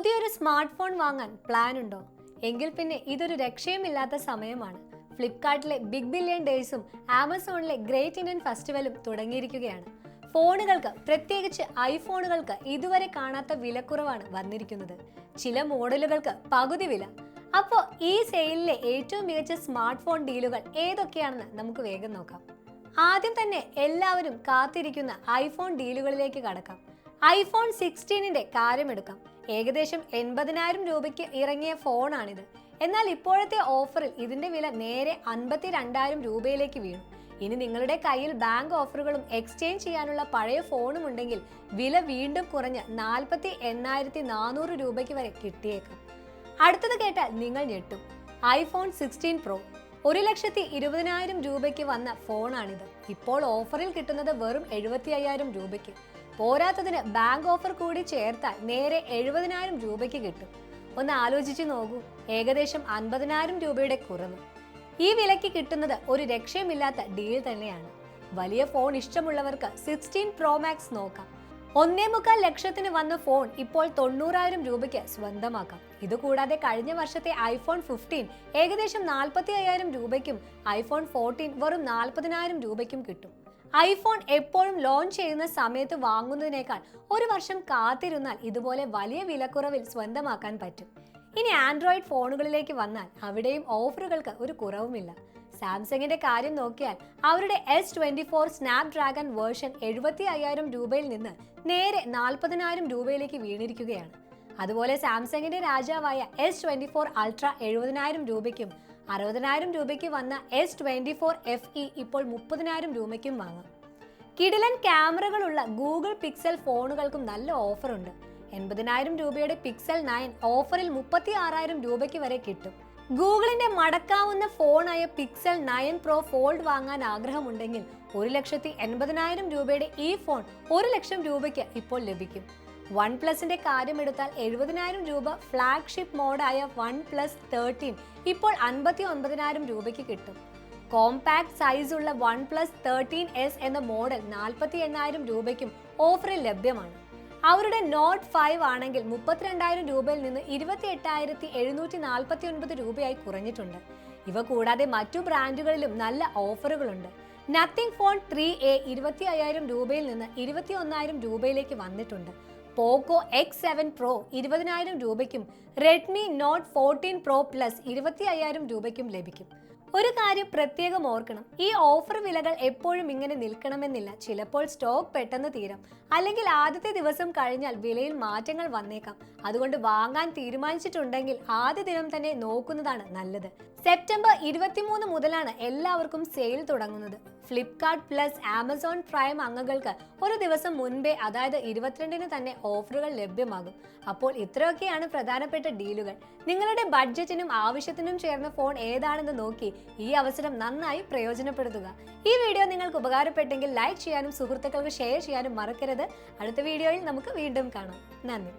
പുതിയൊരു smart phone വാങ്ങാൻ plan ഉണ്ടോ? എങ്കിൽ പിന്നെ ഇതൊരു രക്ഷയുമില്ലാത്ത സമയമാണ്. ഫ്ലിപ്കാർട്ടിലെ ബിഗ് ബില്യൺ ഡേയ്സും ആമസോണിലെ ഗ്രേറ്റ് ഇന്ത്യൻ ഫെസ്റ്റിവലും തുടങ്ങിയിരിക്കുകയാണ്. ഫോണുകൾക്ക് പ്രത്യേകിച്ച് ഐഫോണുകൾക്ക് ഇതുവരെ കാണാത്ത വിലക്കുറവാണ് വന്നിരിക്കുന്നത്. ചില മോഡലുകൾക്ക് പകുതി വില. അപ്പോൾ ഈ സെയിലിലെ ഏറ്റവും മികച്ച സ്മാർട്ട് ഫോൺ ഡീലുകൾ ഏതൊക്കെയാണെന്ന് നമുക്ക് വേഗം നോക്കാം. ആദ്യം തന്നെ എല്ലാവരും കാത്തിരിക്കുന്ന ഐഫോൺ ഡീലുകളിലേക്ക് കടക്കാം. ഐഫോൺ സിക്സ്റ്റീനിന്റെ കാര്യമെടുക്കാം. ഏകദേശം എൺപതിനായിരം രൂപയ്ക്ക് ഇറങ്ങിയ ഫോണാണിത്. എന്നാൽ ഇപ്പോഴത്തെ ഓഫറിൽ ഇതിന്റെ വില നേരെ അൻപത്തി രണ്ടായിരം രൂപയിലേക്ക് വീണു. ഇനി നിങ്ങളുടെ കയ്യിൽ ബാങ്ക് ഓഫറുകളും എക്സ്ചേഞ്ച് ചെയ്യാനുള്ള പഴയ ഫോണും ഉണ്ടെങ്കിൽ വില വീണ്ടും കുറഞ്ഞ് നാൽപ്പത്തി എണ്ണായിരത്തി നാനൂറ് രൂപയ്ക്ക് വരെ കിട്ടിയേക്കാം. അടുത്തത് കേട്ടാൽ നിങ്ങൾ ഞെട്ടും. IPhone sixteen pro. ഒരു ലക്ഷത്തി ഇരുപതിനായിരം രൂപയ്ക്ക് വന്ന ഫോണാണിത്. ഇപ്പോൾ ഓഫറിൽ കിട്ടുന്നത് വെറും എഴുപത്തി അയ്യായിരം രൂപയ്ക്ക്. പോരാത്തതിന് ബാങ്ക് ഓഫർ കൂടി ചേർത്താൽ നേരെ എഴുപതിനായിരം രൂപയ്ക്ക് കിട്ടും. ഒന്ന് ആലോചിച്ച് നോക്കൂ ഏകദേശം അൻപതിനായിരം രൂപയുടെ കുറവ്. ഈ വിലയ്ക്ക് കിട്ടുന്നത് ഒരു രക്ഷയുമില്ലാത്ത ഡീൽ തന്നെയാണ്. വലിയ ഫോൺ ഇഷ്ടമുള്ളവർക്ക് സിക്സ്റ്റീൻ പ്രോ മാക്സ് നോക്കാം. ഒന്നേ മുക്കാൽ ലക്ഷത്തിന് വന്ന ഫോൺ ഇപ്പോൾ തൊണ്ണൂറായിരം രൂപയ്ക്ക് സ്വന്തമാക്കാം. ഇതുകൂടാതെ കഴിഞ്ഞ വർഷത്തെ ഐഫോൺ ഫിഫ്റ്റീൻ ഏകദേശം നാൽപ്പത്തി അയ്യായിരം രൂപയ്ക്കും ഐഫോൺ ഫോർട്ടീൻ വെറും നാൽപ്പതിനായിരം രൂപയ്ക്കും കിട്ടും. ഐഫോൺ എപ്പോഴും ലോഞ്ച് ചെയ്യുന്ന സമയത്ത് വാങ്ങുന്നതിനേക്കാൾ ഒരു വർഷം കാത്തിരുന്നാൽ ഇതുപോലെ വലിയ വിലക്കുറവിൽ സ്വന്തമാക്കാൻ പറ്റും. ഇനി ആൻഡ്രോയിഡ് ഫോണുകളിലേക്ക് വന്നാൽ അവിടെയും ഓഫറുകൾക്ക് ഒരു കുറവുമില്ല. സാംസങ്ങിന്റെ കാര്യം നോക്കിയാൽ അവരുടെ S twenty four Snapdragon version എഴുപത്തി അയ്യായിരം രൂപയിൽ നിന്ന് നേരെ നാൽപ്പതിനായിരം രൂപയിലേക്ക് വീണിരിക്കുകയാണ്. അതുപോലെ സാംസങ്ങിന്റെ രാജാവായ എസ് ട്വന്റി ഫോർ അൾട്ര എഴുപതിനായിരം രൂപയ്ക്കും അറുപതിനായിരം രൂപയ്ക്ക് വന്ന S twenty four F E ഇപ്പോൾ മുപ്പതിനായിരം രൂപയ്ക്കും വാങ്ങാം. കിടിലൻ ക്യാമറകളുള്ള ഗൂഗിൾ പിക്സൽ ഫോണുകൾക്കും നല്ല ഓഫറുണ്ട്. എൺപതിനായിരം രൂപയുടെ പിക്സൽ നയൻ ഓഫറിൽ മുപ്പത്തി ആറായിരം രൂപയ്ക്ക് വരെ കിട്ടും. ഗൂഗിളിന്റെ മടക്കാവുന്ന ഫോണായ പിക്സൽ നയൻ പ്രോ ഫോൾഡ് വാങ്ങാൻ ആഗ്രഹമുണ്ടെങ്കിൽ ഒരു ലക്ഷത്തി എൺപതിനായിരം രൂപയുടെ ഈ ഫോൺ ഒരു ലക്ഷം രൂപയ്ക്ക് ഇപ്പോൾ ലഭിക്കും. വൺ പ്ലസിന്റെ കാര്യമെടുത്താൽ എഴുപതിനായിരം രൂപ ഫ്ലാഗ്ഷിപ്പ് മോഡായ വൺ പ്ലസ് തേർട്ടീൻ ഇപ്പോൾ അൻപത്തി ഒൻപതിനായിരം രൂപയ്ക്ക് കിട്ടും. കോമ്പാക്ട് സൈസുള്ള വൺ പ്ലസ് തേർട്ടീൻ എസ് എന്ന മോഡൽ നാൽപ്പത്തി എണ്ണായിരം രൂപയ്ക്കും ഓഫറിൽ ലഭ്യമാണ്. അവരുടെ നോട്ട് ഫൈവ് ആണെങ്കിൽ മുപ്പത്തിരണ്ടായിരം രൂപയിൽ നിന്ന് ഇരുപത്തി എട്ടായിരത്തി എഴുന്നൂറ്റി നാൽപ്പത്തി ഒൻപത് രൂപയായി കുറഞ്ഞിട്ടുണ്ട്. ഇവ കൂടാതെ മറ്റു ബ്രാൻഡുകളിലും നല്ല ഓഫറുകളുണ്ട്. നത്തിങ് ഫോൺ ത്രീ എ ഇരുപത്തി അയ്യായിരം രൂപയിൽ നിന്ന് ഇരുപത്തി ഒന്നായിരം രൂപയിലേക്ക് വന്നിട്ടുണ്ട്. പോക്കോ എക്സ് സെവൻ പ്രോ ഇരുപതിനായിരം രൂപയ്ക്കും Redmi note fourteen pro plus ഇരുപത്തി അയ്യായിരം രൂപയ്ക്കും ലഭിക്കും. ഒരു കാര്യം പ്രത്യേകം ഓർക്കണം. ഈ ഓഫർ വിലകൾ എപ്പോഴും ഇങ്ങനെ നിൽക്കണമെന്നില്ല. ചിലപ്പോൾ സ്റ്റോക്ക് പെട്ടെന്ന് തീരാം. അല്ലെങ്കിൽ ആദ്യത്തെ ദിവസം കഴിഞ്ഞാൽ വിലയിൽ മാറ്റങ്ങൾ വന്നേക്കാം. അതുകൊണ്ട് വാങ്ങാൻ തീരുമാനിച്ചിട്ടുണ്ടെങ്കിൽ ആദ്യ ദിനം തന്നെ നോക്കുന്നതാണ് നല്ലത്. സെപ്റ്റംബർ ഇരുപത്തിമൂന്ന് മുതലാണ് എല്ലാവർക്കും സെയിൽ തുടങ്ങുന്നത്. ഫ്ലിപ്കാർട്ട് പ്ലസ് ആമസോൺ പ്രൈം അംഗങ്ങൾക്ക് ഒരു ദിവസം മുൻപേ അതായത് ഇരുപത്തിരണ്ടിന് തന്നെ ഓഫറുകൾ ലഭ്യമാകും. അപ്പോൾ ഇത്രയൊക്കെയാണ് പ്രധാനപ്പെട്ട ഡീലുകൾ. നിങ്ങളുടെ ബഡ്ജറ്റിനും ആവശ്യത്തിനും ചേർന്ന ഫോൺ ഏതാണെന്ന് നോക്കി ഈ അവസരം നന്നായി പ്രയോജനപ്പെടുത്തുക. ഈ വീഡിയോ നിങ്ങൾക്ക് ഉപകാരപ്പെട്ടെങ്കിൽ ലൈക്ക് ചെയ്യാനും സുഹൃത്തുക്കൾക്ക് ഷെയർ ചെയ്യാനും മറക്കരുത്. അടുത്ത വീഡിയോയിൽ നമുക്ക് വീണ്ടും കാണാം. നന്ദി.